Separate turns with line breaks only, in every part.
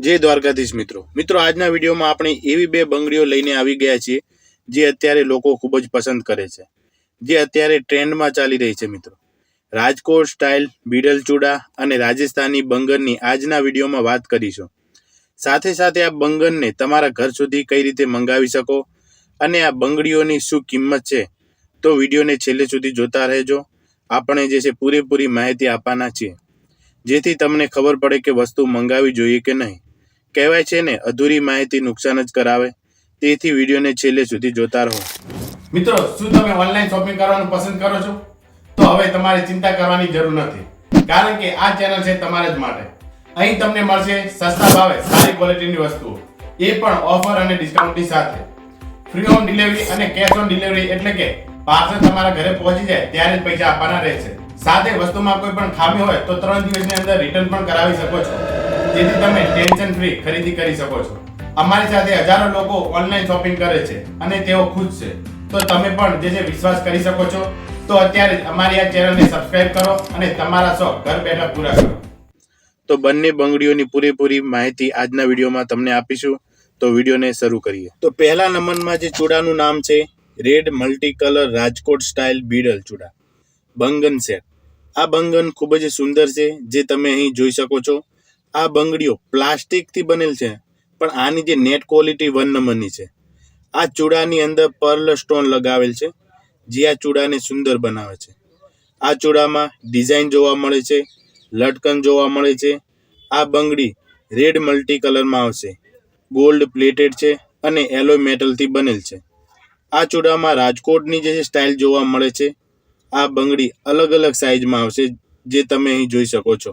જય દ્વારકાધીશ મિત્રો. મિત્રો, આજના વિડીયોમાં આપણે એવી બે બંગડીઓ લઈને આવી ગયા છીએ, જે અત્યારે લોકો ખૂબ જ પસંદ કરે છે. જે અત્યારે ટ્રેન્ડમાં ચાલી રહી છે મિત્રો. રાજકોટ સ્ટાઇલ બીડલ ચૂડા અને રાજસ્થાની બંગરની આજના વિડીયોમાં વાત કરીશું. સાથે સાથે આ બંગરને તમારા ઘર સુધી કઈ રીતે મંગાવી શકો અને આ બંગડીઓની શું કિંમત છે, તો વિડીયોને છેલ્લે સુધી જોતા રહેજો. આપણે જે છે પૂરેપૂરી માહિતી આપવાના છીએ. જેથી તમને ખબર પડે કે વસ્તુ મંગાવી જોઈએ કે નહીં. કહેવાય છે ને, અધૂરી માહિતી નુકસાન જ કરાવે. તેથી વિડીયોને છેલ્લે સુધી જોતા રહો.
મિત્રો, શું તમે ઓનલાઈન શોપિંગ કરવાનું પસંદ કરો છો? તો હવે તમારે ચિંતા કરવાની જરૂર નથી. કારણ કે આ ચેનલ છે તમારા જ માટે. અહીં તમને મળશે સસ્તા ભાવે સારી ક્વોલિટીની વસ્તુઓ. એ પણ ઓફર અને ડિસ્કાઉન્ટની સાથે. ફ્રી હોમ ડિલિવરી અને કેશ ઓન ડિલિવરી એટલે કે પાર્સલ તમારા ઘરે પહોંચી જાય ત્યારે જ પૈસા આપવાના રહેશે. સાથે વસ્તુમાં કોઈ પણ ખામી હોય તો ત્રણ દિવસની અંદર રિટર્ન પણ કરાવી શકો છો. જેથી તમે ટેન્શન ફ્રી ખરીદી કરી શકો છો. અમારી સાથે હજારો લોકો ઓનલાઈન શોપિંગ કરે છે અને તેઓ ખુશ છે. તો તમે પણ જે છે વિશ્વાસ કરી શકો છો તો અત્યારે જ અમારી આ ચેનલને સબસ્ક્રાઇબ કરો અને તમારા શોખ ઘર બેઠા પૂરા કરો.
તો બંને બંગડીઓની પૂરેપૂરી માહિતી આજના વિડીયોમાં તમને આપીશું. તો વિડીયોને શરૂ કરીએ. તો પહેલા નંબરમાં જે ચૂડાનું નામ છે red multi colour Rajkot style બીડલ ચૂડા. બંગન સેટ આ બંગન ખૂબ જ સુંદર છે જે તમે અહીં જોઈ શકો છો. આ બંગડીઓ પ્લાસ્ટિકથી બનેલ છે, પણ આની જે નેટ ક્વોલિટી વન નંબરની છે. આ ચૂડાની અંદર પર્લ સ્ટોન લગાવેલ છે, જે આ ચૂડાને સુંદર બનાવે છે. આ ચૂડામાં ડિઝાઇન જોવા મળે છે, લટકન જોવા મળે છે. આ બંગડી રેડ મલ્ટી કલરમાં આવશે, ગોલ્ડ પ્લેટેડ છે અને એલોય મેટલથી બનેલ છે. આ ચૂડામાં રાજકોટની જે સ્ટાઇલ જોવા મળે છે, આ બંગડી અલગ અલગ સાઇઝમાં આવશે, જે તમે અહીં જોઈ શકો છો.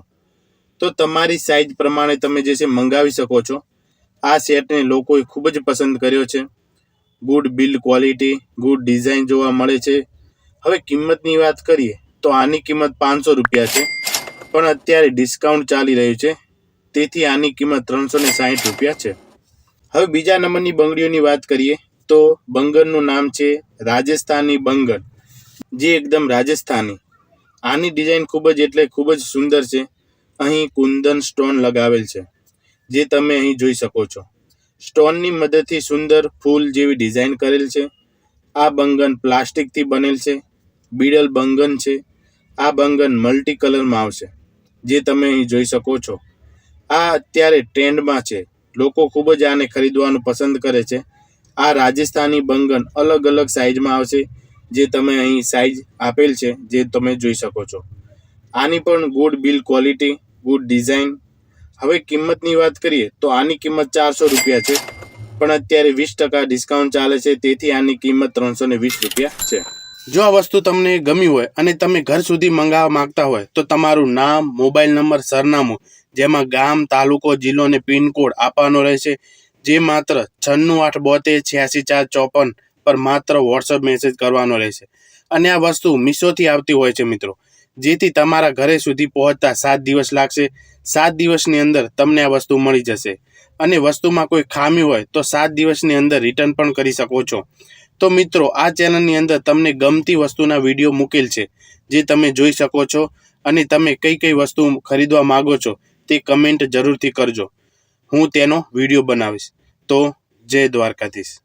તો તમારી સાઇઝ પ્રમાણે તમે જે છે મંગાવી શકો છો. આ સેટને લોકોએ ખૂબ જ પસંદ કર્યો છે. Good build quality good design જોવા મળે છે. હવે કિંમતની વાત કરીએ, તો આની કિંમત પાંચસો રૂપિયા છે. પણ અત્યારે ડિસ્કાઉન્ટ ચાલી રહ્યું છે. તેથી આની કિંમત ત્રણસો ને સાહીઠ રૂપિયા છે. હવે બીજા નંબરની બંગડીઓની વાત કરીએ, તો બંગરનું નામ છે રાજસ્થાની બંગર. જે એકદમ રાજસ્થાની. આની ડિઝાઇન ખૂબ જ એટલે ખૂબ જ સુંદર છે. અહીં કુંદન સ્ટોન લગાવેલ છે, જે તમે અહીં જોઈ શકો છો. સ્ટોનની મદદથી સુંદર ફૂલ જેવી ડિઝાઇન કરેલ છે. આ બંગન પ્લાસ્ટિકથી બનેલ છે. બીડલ બંગન છે. આ બંગન મલ્ટી કલરમાં આવશે, જે તમે અહીં જોઈ શકો છો. આ અત્યારે ટ્રેન્ડમાં છે. લોકો ખૂબ જ આને ખરીદવાનું પસંદ કરે છે. આ રાજસ્થાની બંગન અલગ અલગ સાઇઝમાં આવશે, જે તમે અહીં સાઇઝ આપેલ છે, જે તમે જોઈ શકો છો. આની પણ good build quality good design. હવે કિંમતની વાત કરીએ તો આની કિંમત ચારસો રૂપિયા છે, પણ અત્યારે વીસ ટકા ડિસ્કાઉન્ટ ચાલે છે, તેથી આની કિંમત ત્રણસો ને વીસ રૂપિયા છે. જો આ વસ્તુ તમને ગમી હોય અને તમે ઘર સુધી મંગાવવા માંગતા હોય, તો તમારું નામ, મોબાઈલ નંબર, સરનામું, જેમાં ગામ, તાલુકો, જિલ્લો અને પિનકોડ આપવાનો રહેશે, જે માત્ર છન્નું આઠ બોતેર છ્યાસી ચાર ચોપન પર માત્ર વોટ્સઅપ મેસેજ કરવાનો રહેશે. અને આ વસ્તુ મીશોથી આવતી હોય છે મિત્રો. જેથી તમારા ઘરે સુધી પહોંચતા સાત દિવસ લાગશે. સાત દિવસની અંદર તમને આ વસ્તુ મળી જશે. અને વસ્તુમાં કોઈ ખામી હોય તો સાત દિવસની અંદર રિટર્ન પણ કરી શકો છો. તો મિત્રો, આ ચેનલની અંદર તમને ગમતી વસ્તુના વીડિયો મૂકેલ છે, જે તમે જોઈ શકો છો અને તમે કઈ કઈ વસ્તુ ખરીદવા માગો છો તે કમેન્ટ જરૂરથી કરજો. હું તેનો વીડિયો બનાવીશ. તો જય દ્વારકાધીશ.